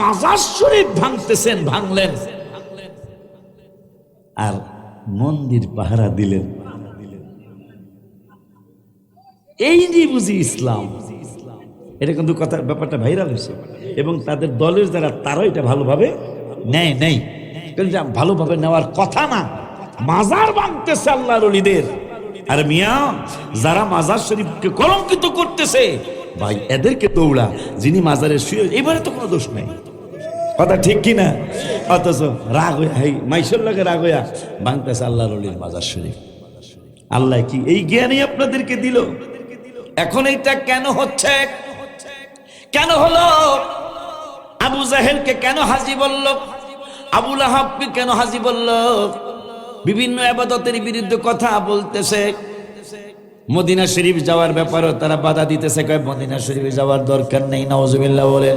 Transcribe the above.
মাজার শরীফ ভাঙতেছেন, ভাঙলেন। আর মন্দির পাহারা দিলেন। এই যে বুঝি ইসলাম, এটা কিন্তু কথার ব্যাপারটা ভাইরাল হয়েছে। এবং তাদের দলের যারা তারা এটা ভালোভাবে নেয় নেই। ভালোভাবে নেওয়ার কথা না। মাজার ভাঙতেছে আল্লাহর আর মিয়া, যারা মাজার শরীফকে কলঙ্কিত করতেছে ভাই, এদেরকে দৌড়া, যিনি মাজারে শুয়ে এবারে তো কোনো দোষ নাই। কথা ঠিক কি না? অথচ রাগ হইয়া এই মাইসের লাগে রাগ হইয়া ভাঙতেছে আল্লাহর অলির মাজার শরীফ। আল্লাহ কি এই জ্ঞানই আপনাদেরকে দিল? এখন এইটা কেন হচ্ছে? কেন হলো? আবু জাহেলকে কেন হাজি বলল? আবুল আহাবকে কেন হাজি বলল? বিভিন্ন আবাদতের বিরুদ্ধে কথা বলতেছে। মদিনা শরীফ যাওয়ার ব্যাপারও তারা বাধা দিতেছে। কয়, মদিনা শরীফে যাওয়ার দরকার নেই নওয়াজুবিল্লাহ বলেন।